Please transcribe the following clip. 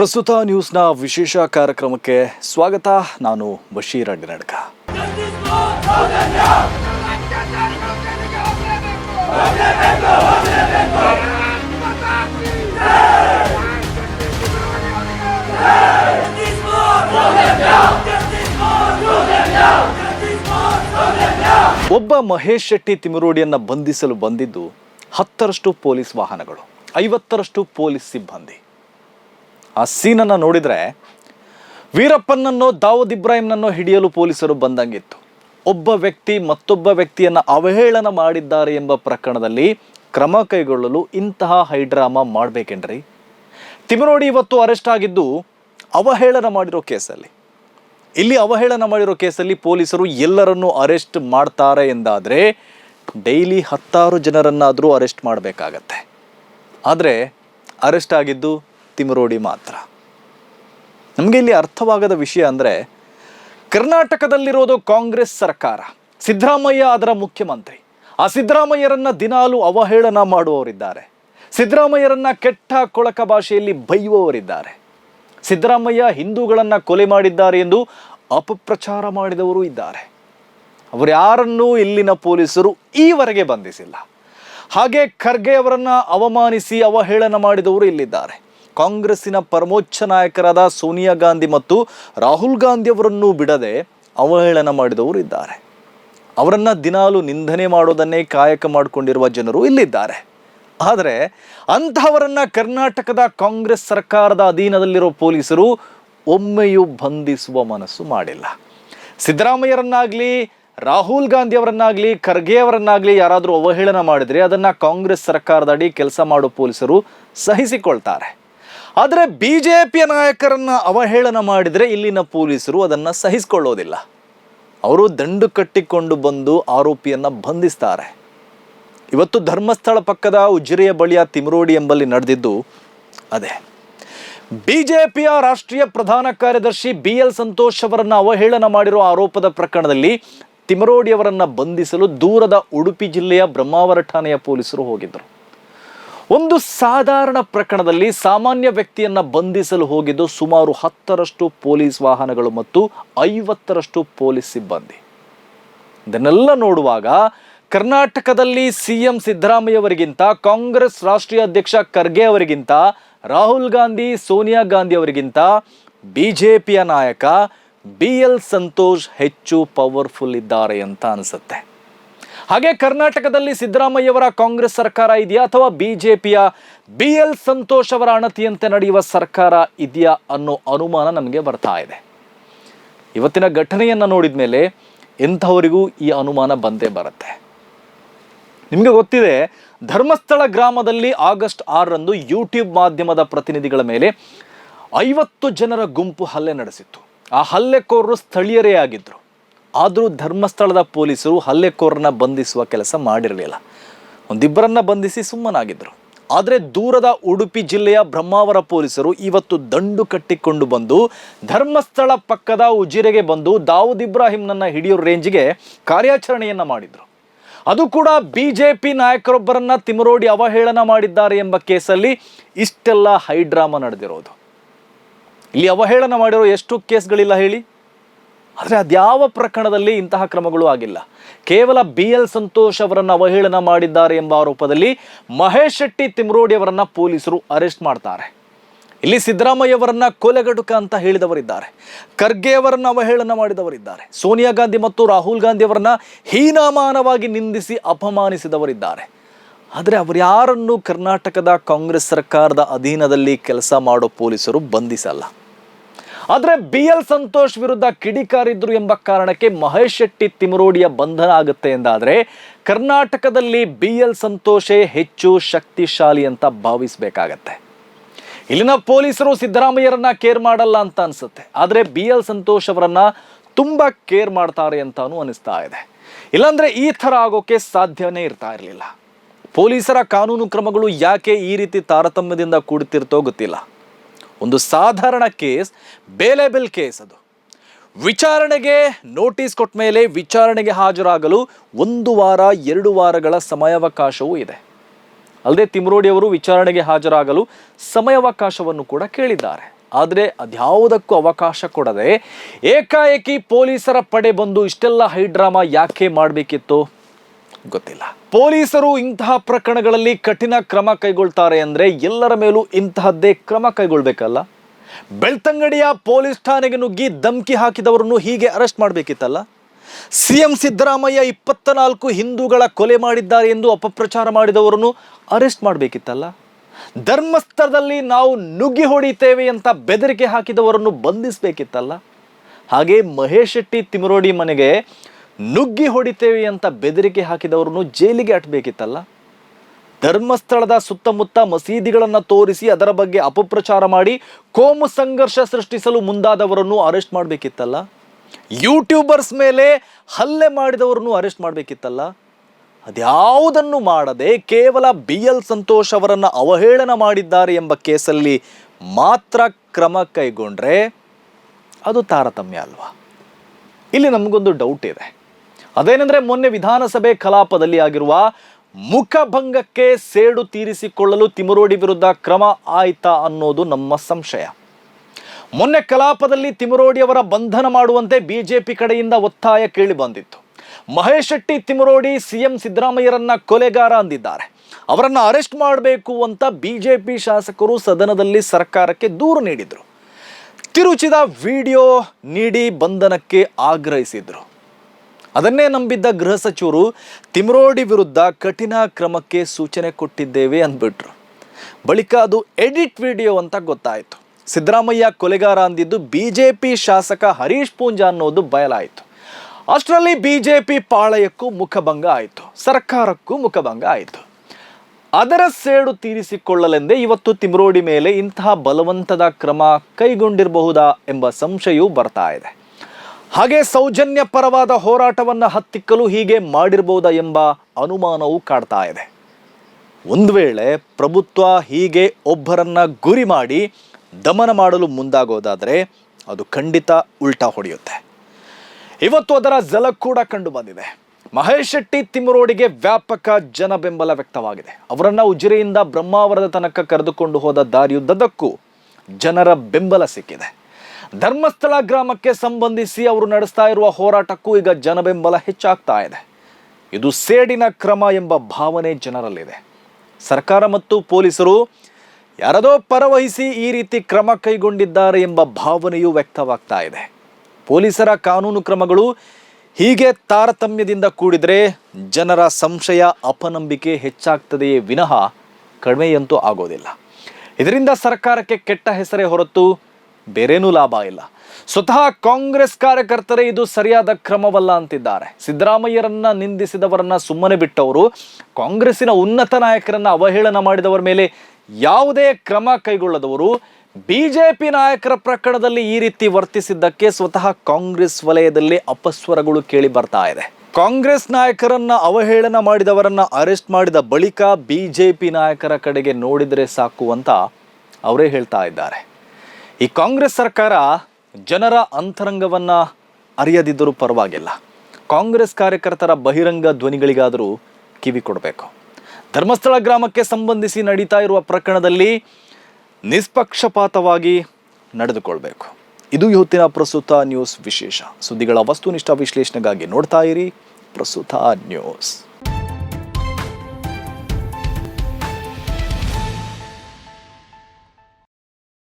ಪ್ರಸ್ತುತ ನ್ಯೂಸ್ನ ವಿಶೇಷ ಕಾರ್ಯಕ್ರಮಕ್ಕೆ ಸ್ವಾಗತ. ನಾನು ಬಶೀರ್ ಅಡ್ಡಿನಡ್ಕ ಒಬ್ಬ ಮಹೇಶ್ ಶೆಟ್ಟಿ ತಿಮರೋಡಿಯನ್ನ ಬಂಧಿಸಲು ಬಂದಿದ್ದು ಹತ್ತರಷ್ಟು ಪೊಲೀಸ್ ವಾಹನಗಳು, ಐವತ್ತರಷ್ಟು ಪೊಲೀಸ್ ಸಿಬ್ಬಂದಿ. ಆ ಸೀನನ್ನು ನೋಡಿದರೆ ವೀರಪ್ಪನನ್ನೋ, ದಾವೂದ್ ಇಬ್ರಾಹಿಂನನ್ನು ಹಿಡಿಯಲು ಪೊಲೀಸರು ಬಂದಂಗಿತ್ತು. ಒಬ್ಬ ವ್ಯಕ್ತಿ ಮತ್ತೊಬ್ಬ ವ್ಯಕ್ತಿಯನ್ನು ಅವಹೇಳನ ಮಾಡಿದ್ದಾರೆ ಎಂಬ ಪ್ರಕರಣದಲ್ಲಿ ಕ್ರಮ ಕೈಗೊಳ್ಳಲು ಇಂತಹ ಹೈಡ್ರಾಮಾ ಮಾಡಬೇಕೇನ್ರಿ? ತಿಮರೋಡಿ ಇವತ್ತು ಅರೆಸ್ಟ್ ಆಗಿದ್ದು ಅವಹೇಳನ ಮಾಡಿರೋ ಕೇಸಲ್ಲಿ. ಇಲ್ಲಿ ಅವಹೇಳನ ಮಾಡಿರೋ ಕೇಸಲ್ಲಿ ಪೊಲೀಸರು ಎಲ್ಲರನ್ನೂ ಅರೆಸ್ಟ್ ಮಾಡ್ತಾರೆ ಎಂದಾದರೆ ಡೈಲಿ ಹತ್ತಾರು ಜನರನ್ನಾದರೂ ಅರೆಸ್ಟ್ ಮಾಡಬೇಕಾಗತ್ತೆ. ಆದರೆ ಅರೆಸ್ಟ್ ಆಗಿದ್ದು ತಿಮರೋಡಿ ಮಾತ್ರ. ನಮಗೆ ಇಲ್ಲಿ ಅರ್ಥವಾಗದ ವಿಷಯ ಅಂದರೆ, ಕರ್ನಾಟಕದಲ್ಲಿರೋದು ಕಾಂಗ್ರೆಸ್ ಸರ್ಕಾರ, ಸಿದ್ದರಾಮಯ್ಯ ಅದರ ಮುಖ್ಯಮಂತ್ರಿ. ಆ ಸಿದ್ದರಾಮಯ್ಯರನ್ನ ದಿನಾಲು ಅವಹೇಳನ ಮಾಡುವವರಿದ್ದಾರೆ. ಸಿದ್ದರಾಮಯ್ಯರನ್ನ ಕೆಟ್ಟ ಕೊಳಕ ಭಾಷೆಯಲ್ಲಿ ಬೈಯುವವರಿದ್ದಾರೆ. ಸಿದ್ದರಾಮಯ್ಯ ಹಿಂದೂಗಳನ್ನ ಕೊಲೆ ಮಾಡಿದ್ದಾರೆ ಎಂದು ಅಪಪ್ರಚಾರ ಮಾಡಿದವರು ಇದ್ದಾರೆ. ಅವರು ಯಾರನ್ನೂ ಇಲ್ಲಿನ ಪೊಲೀಸರು ಈವರೆಗೆ ಬಂಧಿಸಿಲ್ಲ. ಹಾಗೆ ಖರ್ಗೆ ಅವರನ್ನ ಅವಮಾನಿಸಿ ಅವಹೇಳನ ಮಾಡಿದವರು ಇಲ್ಲಿದ್ದಾರೆ. ಕಾಂಗ್ರೆಸ್ಸಿನ ಪರಮೋಚ್ಚ ನಾಯಕರಾದ ಸೋನಿಯಾ ಗಾಂಧಿ ಮತ್ತು ರಾಹುಲ್ ಗಾಂಧಿ ಅವರನ್ನು ಬಿಡದೆ ಅವಹೇಳನ ಮಾಡಿದವರು ಇದ್ದಾರೆ. ಅವರನ್ನ ದಿನಾಲು ನಿಂದನೆ ಮಾಡೋದನ್ನೇ ಕಾಯಕ ಮಾಡಿಕೊಂಡಿರುವ ಜನರು ಇಲ್ಲಿದ್ದಾರೆ. ಆದರೆ ಅಂತಹವರನ್ನು ಕರ್ನಾಟಕದ ಕಾಂಗ್ರೆಸ್ ಸರ್ಕಾರದ ಅಧೀನದಲ್ಲಿರೋ ಪೊಲೀಸರು ಒಮ್ಮೆಯೂ ಬಂಧಿಸುವ ಮನಸ್ಸು ಮಾಡಿಲ್ಲ. ಸಿದ್ದರಾಮಯ್ಯರನ್ನಾಗ್ಲಿ, ರಾಹುಲ್ ಗಾಂಧಿ ಅವರನ್ನಾಗ್ಲಿ ಖರ್ಗೆ ಅವರನ್ನಾಗ್ಲಿ ಯಾರಾದರೂ ಅವಹೇಳನ ಮಾಡಿದ್ರೆ ಅದನ್ನ ಕಾಂಗ್ರೆಸ್ ಸರ್ಕಾರದ ಅಡಿ ಕೆಲಸ ಮಾಡೋ ಪೊಲೀಸರು ಸಹಿಸಿಕೊಳ್ತಾರೆ. ಆದರೆ ಬಿ ಜೆ ಪಿಯ ನಾಯಕರನ್ನು ಅವಹೇಳನ ಮಾಡಿದರೆ ಇಲ್ಲಿನ ಪೊಲೀಸರು ಅದನ್ನು ಸಹಿಸಿಕೊಳ್ಳೋದಿಲ್ಲ. ಅವರು ದಂಡು ಕಟ್ಟಿಕೊಂಡು ಬಂದು ಆರೋಪಿಯನ್ನು ಬಂಧಿಸ್ತಾರೆ. ಇವತ್ತು ಧರ್ಮಸ್ಥಳ ಪಕ್ಕದ ಉಜಿರೆಯ ಬಳಿಯ ತಿಮರೋಡಿ ಎಂಬಲ್ಲಿ ನಡೆದಿದ್ದು ಅದೇ. ಬಿ ಜೆ ಪಿಯ ರಾಷ್ಟ್ರೀಯ ಪ್ರಧಾನ ಕಾರ್ಯದರ್ಶಿ ಬಿ ಎಲ್ ಸಂತೋಷ್ ಅವರನ್ನು ಅವಹೇಳನ ಮಾಡಿರುವ ಆರೋಪದ ಪ್ರಕರಣದಲ್ಲಿ ತಿಮರೋಡಿ ಅವರನ್ನ ಬಂಧಿಸಲು ದೂರದ ಉಡುಪಿ ಜಿಲ್ಲೆಯ ಬ್ರಹ್ಮಾವರ ಠಾಣೆಯ ಪೊಲೀಸರು ಹೋಗಿದ್ದರು. ಒಂದು ಸಾಧಾರಣ ಪ್ರಕರಣದಲ್ಲಿ ಸಾಮಾನ್ಯ ವ್ಯಕ್ತಿಯನ್ನ ಬಂಧಿಸಲು ಹೋಗಿದ್ದು ಸುಮಾರು ಹತ್ತರಷ್ಟು ಪೊಲೀಸ್ ವಾಹನಗಳು ಮತ್ತು ಐವತ್ತರಷ್ಟು ಪೊಲೀಸ್ ಸಿಬ್ಬಂದಿ. ಇದನ್ನೆಲ್ಲ ನೋಡುವಾಗ ಕರ್ನಾಟಕದಲ್ಲಿ ಸಿಎಂ ಸಿದ್ದರಾಮಯ್ಯ ಅವರಿಗಿಂತ ಕಾಂಗ್ರೆಸ್ ರಾಷ್ಟ್ರೀಯ ಅಧ್ಯಕ್ಷ ಖರ್ಗೆ ಅವರಿಗಿಂತ, ರಾಹುಲ್ ಗಾಂಧಿ, ಸೋನಿಯಾ ಗಾಂಧಿ ಅವರಿಗಿಂತ ಬಿಜೆಪಿಯ ನಾಯಕ ಬಿ ಎಲ್ ಸಂತೋಷ್ ಹೆಚ್ಚು ಪವರ್ಫುಲ್ ಇದ್ದಾರೆ ಅಂತ ಅನಿಸುತ್ತೆ. ಹಾಗೆ ಕರ್ನಾಟಕದಲ್ಲಿ ಸಿದ್ದರಾಮಯ್ಯವರ ಕಾಂಗ್ರೆಸ್ ಸರ್ಕಾರ ಇದೆಯಾ ಅಥವಾ ಬಿಜೆಪಿಯ ಬಿ ಎಲ್ ಸಂತೋಷ್ ಅವರ ಅಣತಿಯಂತೆ ನಡೆಯುವ ಸರ್ಕಾರ ಇದೆಯಾ ಅನ್ನೋ ಅನುಮಾನ ನಮಗೆ ಬರ್ತಾ ಇದೆ. ಇವತ್ತಿನ ಘಟನೆಯನ್ನು ನೋಡಿದ ಮೇಲೆ ಎಂಥವರಿಗೂ ಈ ಅನುಮಾನ ಬಂದೇ ಬರುತ್ತೆ. ನಿಮಗೆ ಗೊತ್ತಿದೆ, ಧರ್ಮಸ್ಥಳ ಗ್ರಾಮದಲ್ಲಿ ಆಗಸ್ಟ್ ಆರರಂದು ಯೂಟ್ಯೂಬ್ ಮಾಧ್ಯಮದ ಪ್ರತಿನಿಧಿಗಳ ಮೇಲೆ ಐವತ್ತು ಜನರ ಗುಂಪು ಹಲ್ಲೆ ನಡೆಸಿತ್ತು. ಆ ಹಲ್ಲೆಕೋರರು ಸ್ಥಳೀಯರೇ ಆಗಿದ್ದರು ಆದರೂ ಧರ್ಮಸ್ಥಳದ ಪೊಲೀಸರು ಹಲ್ಲೆಕೋರನ್ನ ಬಂಧಿಸುವ ಕೆಲಸ ಮಾಡಿರಲಿಲ್ಲ. ಒಂದಿಬ್ಬರನ್ನ ಬಂಧಿಸಿ ಸುಮ್ಮನಾಗಿದ್ದರು ಆದರೆ ದೂರದ ಉಡುಪಿ ಜಿಲ್ಲೆಯ ಬ್ರಹ್ಮಾವರ ಪೊಲೀಸರು ಇವತ್ತು ದಂಡು ಕಟ್ಟಿಕೊಂಡು ಬಂದು ಧರ್ಮಸ್ಥಳ ಪಕ್ಕದ ಉಜಿರೆಗೆ ಬಂದು ದಾವೂದ್ ಇಬ್ರಾಹಿಂನನ್ನ ಹಿಡಿಯೋ ರೇಂಜ್ಗೆ ಕಾರ್ಯಾಚರಣೆಯನ್ನ ಮಾಡಿದ್ರು. ಅದು ಕೂಡ ಬಿ ಜೆ ಪಿ ನಾಯಕರೊಬ್ಬರನ್ನು ತಿಮರೋಡಿ ಅವಹೇಳನ ಮಾಡಿದ್ದಾರೆ ಎಂಬ ಕೇಸಲ್ಲಿ ಇಷ್ಟೆಲ್ಲ ಹೈಡ್ರಾಮಾ ನಡೆದಿರೋದು. ಇಲ್ಲಿ ಅವಹೇಳನ ಮಾಡಿರೋ ಎಷ್ಟು ಕೇಸ್ಗಳಿಲ್ಲ ಹೇಳಿ? ಆದರೆ ಅದ್ಯಾವ ಪ್ರಕರಣದಲ್ಲಿ ಇಂತಹ ಕ್ರಮಗಳು ಆಗಿಲ್ಲ. ಕೇವಲ ಬಿ ಎಲ್ ಸಂತೋಷ್ ಅವರನ್ನು ಅವಹೇಳನ ಮಾಡಿದ್ದಾರೆ ಎಂಬ ಆರೋಪದಲ್ಲಿ ಮಹೇಶ್ ಶೆಟ್ಟಿ ತಿಮ್ರೋಡಿ ಅವರನ್ನು ಪೊಲೀಸರು ಅರೆಸ್ಟ್ ಮಾಡ್ತಾರೆ. ಇಲ್ಲಿ ಸಿದ್ದರಾಮಯ್ಯ ಅವರನ್ನ ಕೊಲೆಗಡುಕ ಅಂತ ಹೇಳಿದವರಿದ್ದಾರೆ. ಖರ್ಗೆ ಅವರನ್ನ ಅವಹೇಳನ ಮಾಡಿದವರಿದ್ದಾರೆ. ಸೋನಿಯಾ ಗಾಂಧಿ ಮತ್ತು ರಾಹುಲ್ ಗಾಂಧಿ ಅವರನ್ನ ಹೀನಾಮಾನವಾಗಿ ನಿಂದಿಸಿ ಅಪಮಾನಿಸಿದವರಿದ್ದಾರೆ. ಆದರೆ ಅವರ್ಯಾರನ್ನು ಕರ್ನಾಟಕದ ಕಾಂಗ್ರೆಸ್ ಸರ್ಕಾರದ ಅಧೀನದಲ್ಲಿ ಕೆಲಸ ಮಾಡೋ ಪೊಲೀಸರು ಬಂಧಿಸಲ್ಲ. ಆದರೆ ಬಿ ಎಲ್ ಸಂತೋಷ್ ವಿರುದ್ಧ ಕಿಡಿಕಾರಿದ್ರು ಎಂಬ ಕಾರಣಕ್ಕೆ ಮಹೇಶ್ ಶೆಟ್ಟಿ ತಿಮರೋಡಿಯ ಬಂಧನ ಆಗುತ್ತೆ ಎಂದಾದರೆ ಕರ್ನಾಟಕದಲ್ಲಿ ಬಿ ಎಲ್ ಸಂತೋಷೇ ಹೆಚ್ಚು ಶಕ್ತಿಶಾಲಿ ಅಂತ ಭಾವಿಸಬೇಕಾಗತ್ತೆ. ಇಲ್ಲಿನ ಪೊಲೀಸರು ಸಿದ್ದರಾಮಯ್ಯರನ್ನ ಕೇರ್ ಮಾಡಲ್ಲ ಅಂತ ಅನ್ಸುತ್ತೆ. ಆದರೆ ಬಿ ಎಲ್ ಸಂತೋಷ್ ಅವರನ್ನ ತುಂಬಾ ಕೇರ್ ಮಾಡ್ತಾರೆ ಅಂತಾನು ಅನಿಸ್ತಾ ಇದೆ. ಇಲ್ಲಾಂದ್ರೆ ಈ ಥರ ಆಗೋಕೆ ಸಾಧ್ಯನೇ ಇರ್ತಾ ಇರಲಿಲ್ಲ. ಪೊಲೀಸರ ಕಾನೂನು ಕ್ರಮಗಳು ಯಾಕೆ ಈ ರೀತಿ ತಾರತಮ್ಯದಿಂದ ಕೂಡುತ್ತಿರ್ತೋ ಗೊತ್ತಿಲ್ಲ. ಒಂದು ಸಾಧಾರಣ ಕೇಸ್ ಬೇಲೆಬಲ್ ಕೇಸ್ ಅದು. ವಿಚಾರಣೆಗೆ ನೋಟಿಸ್ ಕೊಟ್ಟ ಮೇಲೆ ವಿಚಾರಣೆಗೆ ಹಾಜರಾಗಲು ಒಂದು ವಾರ, ಎರಡು ವಾರಗಳ ಸಮಯಾವಕಾಶವೂ ಇದೆ. ಅಲ್ಲದೆ ತಿಮ್ರೋಡಿ ಅವರು ವಿಚಾರಣೆಗೆ ಹಾಜರಾಗಲು ಸಮಯಾವಕಾಶವನ್ನು ಕೂಡ ಕೇಳಿದ್ದಾರೆ. ಆದರೆ ಅದ್ಯಾವುದಕ್ಕೂ ಅವಕಾಶ ಕೊಡದೆ ಏಕಾಏಕಿ ಪೊಲೀಸರ ಪಡೆ ಬಂದು ಇಷ್ಟೆಲ್ಲ ಹೈಡ್ರಾಮಾ ಯಾಕೆ ಮಾಡಬೇಕಿತ್ತು? ಗೊತ್ತಿಲ್ಲ. ಪೊಲೀಸರು ಇಂತಹ ಪ್ರಕರಣಗಳಲ್ಲಿ ಕಠಿಣ ಕ್ರಮ ಕೈಗೊಳ್ತಾರೆ ಅಂದರೆ ಎಲ್ಲರ ಮೇಲೂ ಇಂತಹದ್ದೇ ಕ್ರಮ ಕೈಗೊಳ್ಬೇಕಲ್ಲ? ಬೆಳ್ತಂಗಡಿಯ ಪೊಲೀಸ್ ಠಾಣೆಗೆ ನುಗ್ಗಿ ಧಮ್ಕಿ ಹಾಕಿದವರನ್ನು ಹೀಗೆ ಅರೆಸ್ಟ್ ಮಾಡಬೇಕಿತ್ತಲ್ಲ? ಸಿಎಂ ಸಿದ್ದರಾಮಯ್ಯ ಇಪ್ಪತ್ತ ನಾಲ್ಕು ಹಿಂದೂಗಳ ಕೊಲೆ ಮಾಡಿದ್ದಾರೆ ಎಂದು ಅಪಪ್ರಚಾರ ಮಾಡಿದವರನ್ನು ಅರೆಸ್ಟ್ ಮಾಡಬೇಕಿತ್ತಲ್ಲ? ಧರ್ಮಸ್ಥಳದಲ್ಲಿ ನಾವು ನುಗ್ಗಿ ಹೊಡಿತೇವೆ ಅಂತ ಬೆದರಿಕೆ ಹಾಕಿದವರನ್ನು ಬಂಧಿಸಬೇಕಿತ್ತಲ್ಲ? ಹಾಗೆ ಮಹೇಶ್ ಶೆಟ್ಟಿ ತಿಮರೋಡಿ ಮನೆಗೆ ನುಗ್ಗಿ ಹೊಡಿತೇವೆ ಅಂತ ಬೆದರಿಕೆ ಹಾಕಿದವರನ್ನು ಜೈಲಿಗೆ ಅಟ್ಬೇಕಿತ್ತಲ್ಲ? ಧರ್ಮಸ್ಥಳದ ಸುತ್ತಮುತ್ತ ಮಸೀದಿಗಳನ್ನು ತೋರಿಸಿ ಅದರ ಬಗ್ಗೆ ಅಪಪ್ರಚಾರ ಮಾಡಿ ಕೋಮು ಸಂಘರ್ಷ ಸೃಷ್ಟಿಸಲು ಮುಂದಾದವರನ್ನು ಅರೆಸ್ಟ್ ಮಾಡಬೇಕಿತ್ತಲ್ಲ? ಯೂಟ್ಯೂಬರ್ಸ್ ಮೇಲೆ ಹಲ್ಲೆ ಮಾಡಿದವರನ್ನು ಅರೆಸ್ಟ್ ಮಾಡಬೇಕಿತ್ತಲ್ಲ? ಅದ್ಯಾವುದನ್ನು ಮಾಡದೆ ಕೇವಲ ಬಿ ಎಲ್ ಸಂತೋಷ್ ಅವರನ್ನು ಅವಹೇಳನ ಮಾಡಿದ್ದಾರೆ ಎಂಬ ಕೇಸಲ್ಲಿ ಮಾತ್ರ ಕ್ರಮ ಕೈಗೊಂಡ್ರೆ ಅದು ತಾರತಮ್ಯ ಅಲ್ವಾ? ಇಲ್ಲಿ ನಮಗೊಂದು ಡೌಟ್ ಇದೆ. ಅದೇನೆಂದ್ರೆ ಮೊನ್ನೆ ವಿಧಾನಸಭೆ ಕಲಾಪದಲ್ಲಿ ಆಗಿರುವ ಮುಖಭಂಗಕ್ಕೆ ಸೇಡು ತೀರಿಸಿಕೊಳ್ಳಲು ತಿಮರೋಡಿ ವಿರುದ್ಧ ಕ್ರಮ ಆಯ್ತಾ ಅನ್ನೋದು ನಮ್ಮ ಸಂಶಯ. ಮೊನ್ನೆ ಕಲಾಪದಲ್ಲಿ ತಿಮರೋಡಿ ಅವರ ಬಂಧನ ಮಾಡುವಂತೆ ಬಿಜೆಪಿ ಕಡೆಯಿಂದ ಒತ್ತಾಯ ಕೇಳಿ ಬಂದಿತ್ತು. ಮಹೇಶ್ ಶೆಟ್ಟಿ ತಿಮರೋಡಿ ಸಿಎಂ ಸಿದ್ದರಾಮಯ್ಯರನ್ನ ಕೊಲೆಗಾರ ಅಂದಿದ್ದಾರೆ. ಅವರನ್ನು ಅರೆಸ್ಟ್ ಮಾಡಬೇಕು ಅಂತ ಬಿಜೆಪಿ ಶಾಸಕರು ಸದನದಲ್ಲಿ ಸರ್ಕಾರಕ್ಕೆ ದೂರು ನೀಡಿದರು. ತಿರುಚಿದ ವಿಡಿಯೋ ನೀಡಿ ಬಂಧನಕ್ಕೆ ಆಗ್ರಹಿಸಿದ್ರು. ಅದನ್ನೇ ನಂಬಿದ್ದ ಗೃಹ ಸಚಿವರು ತಿಮ್ರೋಡಿ ವಿರುದ್ಧ ಕಠಿಣ ಕ್ರಮಕ್ಕೆ ಸೂಚನೆ ಕೊಟ್ಟಿದ್ದೇವೆ ಅಂದ್ಬಿಟ್ರು. ಬಳಿಕ ಅದು ಎಡಿಟ್ ವಿಡಿಯೋ ಅಂತ ಗೊತ್ತಾಯಿತು. ಸಿದ್ದರಾಮಯ್ಯ ಕೊಲೆಗಾರ ಅಂದಿದ್ದು ಬಿಜೆಪಿ ಶಾಸಕ ಹರೀಶ್ ಪೂಂಜಾ ಅನ್ನೋದು ಬಯಲಾಯಿತು. ಅಷ್ಟರಲ್ಲಿ ಬಿಜೆಪಿ ಪಾಳಯಕ್ಕೂ ಮುಖಭಂಗ ಆಯಿತು. ಸರ್ಕಾರಕ್ಕೂ ಮುಖಭಂಗ ಆಯಿತು. ಅದರ ಸೇಡು ತೀರಿಸಿಕೊಳ್ಳಲೆಂದೇ ಇವತ್ತು ತಿಮ್ರೋಡಿ ಮೇಲೆ ಇಂತಹ ಬಲವಂತದ ಕ್ರಮ ಕೈಗೊಂಡಿರಬಹುದಾ ಎಂಬ ಸಂಶಯವೂ ಬರ್ತಾ ಇದೆ. ಹಾಗೆ ಸೌಜನ್ಯ ಪರವಾದ ಹೋರಾಟವನ್ನು ಹತ್ತಿಕ್ಕಲು ಹೀಗೆ ಮಾಡಿರಬಹುದಾ ಎಂಬ ಅನುಮಾನವೂ ಕಾಡ್ತಾ ಇದೆ. ಒಂದು ವೇಳೆ ಪ್ರಭುತ್ವ ಹೀಗೆ ಒಬ್ಬರನ್ನ ಗುರಿ ಮಾಡಿ ದಮನ ಮಾಡಲು ಮುಂದಾಗೋದಾದರೆ ಅದು ಖಂಡಿತ ಉಲ್ಟಾ ಹೊಡೆಯುತ್ತೆ. ಇವತ್ತು ಅದರ ಜಲ ಕೂಡ ಕಂಡು ಬಂದಿದೆ. ಮಹೇಶ್ ಶೆಟ್ಟಿ ತಿಮ್ಮರೋಡಿಗೆ ವ್ಯಾಪಕ ಜನ ಬೆಂಬಲ ವ್ಯಕ್ತವಾಗಿದೆ. ಅವರನ್ನು ಉಜಿರೆಯಿಂದ ಬ್ರಹ್ಮಾವರದ ತನಕ ಕರೆದುಕೊಂಡು ಹೋದ ದಾರಿಯುದ್ದಕ್ಕೂ ಜನರ ಬೆಂಬಲ ಸಿಕ್ಕಿದೆ. ಧರ್ಮಸ್ಥಳ ಗ್ರಾಮಕ್ಕೆ ಸಂಬಂಧಿಸಿ ಅವರು ನಡೆಸ್ತಾ ಇರುವ ಹೋರಾಟಕ್ಕೂ ಈಗ ಜನ ಬೆಂಬಲ ಹೆಚ್ಚಾಗ್ತಾ ಇದೆ. ಇದು ಸೇಡಿನ ಕ್ರಮ ಎಂಬ ಭಾವನೆ ಜನರಲ್ಲಿದೆ. ಸರ್ಕಾರ ಮತ್ತು ಪೊಲೀಸರು ಯಾರದೋ ಪರವಹಿಸಿ ಈ ರೀತಿ ಕ್ರಮ ಕೈಗೊಂಡಿದ್ದಾರೆ ಎಂಬ ಭಾವನೆಯೂ ವ್ಯಕ್ತವಾಗ್ತಾ ಇದೆ. ಪೊಲೀಸರ ಕಾನೂನು ಕ್ರಮಗಳು ಹೀಗೆ ತಾರತಮ್ಯದಿಂದ ಕೂಡಿದರೆ ಜನರ ಸಂಶಯ, ಅಪನಂಬಿಕೆ ಹೆಚ್ಚಾಗ್ತದೆಯೇ ವಿನಃ ಕಡಿಮೆಯಂತೂ ಆಗೋದಿಲ್ಲ. ಇದರಿಂದ ಸರ್ಕಾರಕ್ಕೆ ಕೆಟ್ಟ ಹೆಸರೇ ಹೊರತು ಬೇರೇನೂ ಲಾಭ ಇಲ್ಲ. ಸ್ವತಃ ಕಾಂಗ್ರೆಸ್ ಕಾರ್ಯಕರ್ತರೇ ಇದು ಸರಿಯಾದ ಕ್ರಮವಲ್ಲ ಅಂತಿದ್ದಾರೆ. ಸಿದ್ದರಾಮಯ್ಯರನ್ನ ನಿಂದಿಸಿದವರನ್ನ ಸುಮ್ಮನೆ ಬಿಟ್ಟವರು, ಕಾಂಗ್ರೆಸ್ಸಿನ ಉನ್ನತ ನಾಯಕರನ್ನ ಅವಹೇಳನ ಮಾಡಿದವರ ಮೇಲೆ ಯಾವುದೇ ಕ್ರಮ ಕೈಗೊಳ್ಳದವರು, ಬಿಜೆಪಿ ನಾಯಕರ ಪ್ರಕರಣದಲ್ಲಿ ಈ ರೀತಿ ವರ್ತಿಸಿದ್ದಕ್ಕೆ ಸ್ವತಃ ಕಾಂಗ್ರೆಸ್ ವಲಯದಲ್ಲಿ ಅಪಸ್ವರಗಳು ಕೇಳಿ ಬರ್ತಾ ಇದೆ. ಕಾಂಗ್ರೆಸ್ ನಾಯಕರನ್ನ ಅವಹೇಳನ ಮಾಡಿದವರನ್ನ ಅರೆಸ್ಟ್ ಮಾಡಿದ ಬಳಿಕ ಬಿಜೆಪಿ ನಾಯಕರ ಕಡೆಗೆ ನೋಡಿದರೆ ಸಾಕು ಅಂತ ಅವರೇ ಹೇಳ್ತಾ ಇದ್ದಾರೆ. ಈ ಕಾಂಗ್ರೆಸ್ ಸರ್ಕಾರ ಜನರ ಅಂತರಂಗವನ್ನು ಅರಿಯದಿದ್ದರೂ ಪರವಾಗಿಲ್ಲ. ಕಾಂಗ್ರೆಸ್ ಕಾರ್ಯಕರ್ತರ ಬಹಿರಂಗ ಧ್ವನಿಗಳಿಗಾದರೂ ಕಿವಿ ಕೊಡಬೇಕು. ಧರ್ಮಸ್ಥಳ ಗ್ರಾಮಕ್ಕೆ ಸಂಬಂಧಿಸಿ ನಡೀತಾ ಇರುವ ಪ್ರಕರಣದಲ್ಲಿ ನಿಷ್ಪಕ್ಷಪಾತವಾಗಿ ನಡೆದುಕೊಳ್ಬೇಕು. ಇದು ಇವತ್ತಿನ ಪ್ರಸ್ತುತ ನ್ಯೂಸ್ ವಿಶೇಷ. ಸುದ್ದಿಗಳ ವಸ್ತುನಿಷ್ಠ ವಿಶ್ಲೇಷಣೆಗಾಗಿ ನೋಡ್ತಾ ಇರಿ ಪ್ರಸ್ತುತ ನ್ಯೂಸ್.